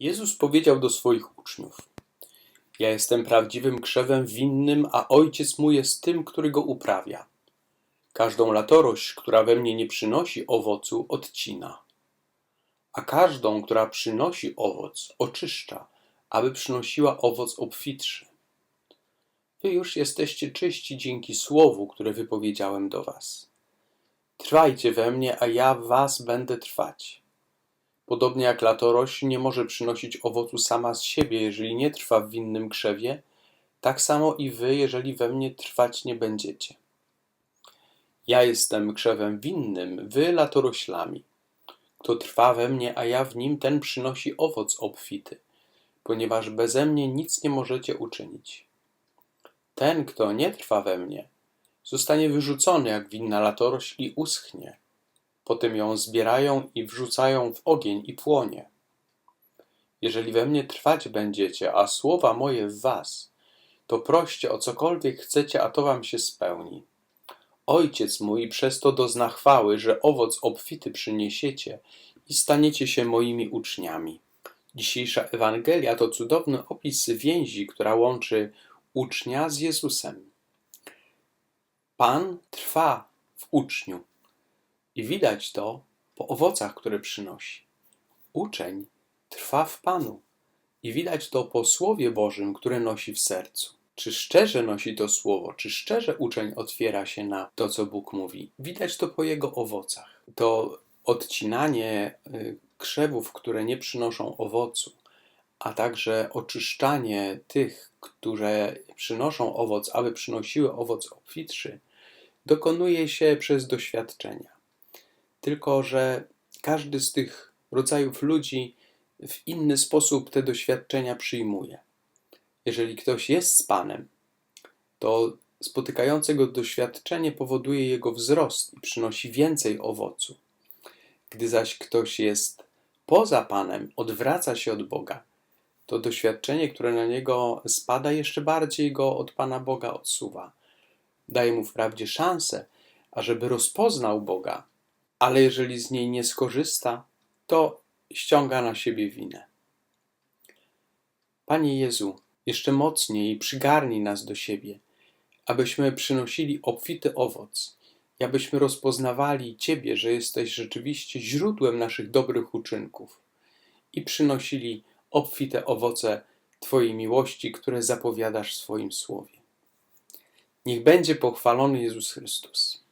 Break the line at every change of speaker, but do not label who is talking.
Jezus powiedział do swoich uczniów: Ja jestem prawdziwym krzewem winnym, a ojciec mój jest tym, który go uprawia. Każdą latorość, która we mnie nie przynosi owocu, odcina, a każdą, która przynosi owoc, oczyszcza, aby przynosiła owoc obfitszy. Wy już jesteście czyści dzięki słowu, które wypowiedziałem do was. Trwajcie we mnie, a ja w was będę trwać. Podobnie jak latorośl nie może przynosić owocu sama z siebie, jeżeli nie trwa w winnym krzewie, tak samo i wy, jeżeli we mnie trwać nie będziecie. Ja jestem krzewem winnym, wy latoroślami. Kto trwa we mnie, a ja w nim, ten przynosi owoc obfity, ponieważ beze mnie nic nie możecie uczynić. Ten, kto nie trwa we mnie, zostanie wyrzucony jak winna latorośl i uschnie. Potem ją zbierają i wrzucają w ogień i płonie. Jeżeli we mnie trwać będziecie, a słowa moje w was, to proście o cokolwiek chcecie, a to wam się spełni. Ojciec mój przez to dozna chwały, że owoc obfity przyniesiecie i staniecie się moimi uczniami. Dzisiejsza Ewangelia to cudowny opis więzi, która łączy ucznia z Jezusem. Pan trwa w uczniu i widać to po owocach, które przynosi. Uczeń trwa w Panu i widać to po Słowie Bożym, które nosi w sercu. Czy szczerze nosi to słowo, czy szczerze uczeń otwiera się na to, co Bóg mówi? Widać to po jego owocach. To odcinanie y, krzewów, które nie przynoszą owocu, a także oczyszczanie tych, które przynoszą owoc, aby przynosiły owoc obfitszy, dokonuje się przez doświadczenia. Tylko, że każdy z tych rodzajów ludzi w inny sposób te doświadczenia przyjmuje. Jeżeli ktoś jest z Panem, to spotykające go doświadczenie powoduje jego wzrost i przynosi więcej owocu. Gdy zaś ktoś jest poza Panem, odwraca się od Boga, to doświadczenie, które na niego spada, jeszcze bardziej go od Pana Boga odsuwa. Daje mu wprawdzie szansę, ażeby rozpoznał Boga, ale jeżeli z niej nie skorzysta, to ściąga na siebie winę. Panie Jezu, jeszcze mocniej przygarnij nas do siebie, abyśmy przynosili obfity owoc abyśmy rozpoznawali Ciebie, że jesteś rzeczywiście źródłem naszych dobrych uczynków i przynosili obfite owoce Twojej miłości, które zapowiadasz w swoim słowie. Niech będzie pochwalony Jezus Chrystus.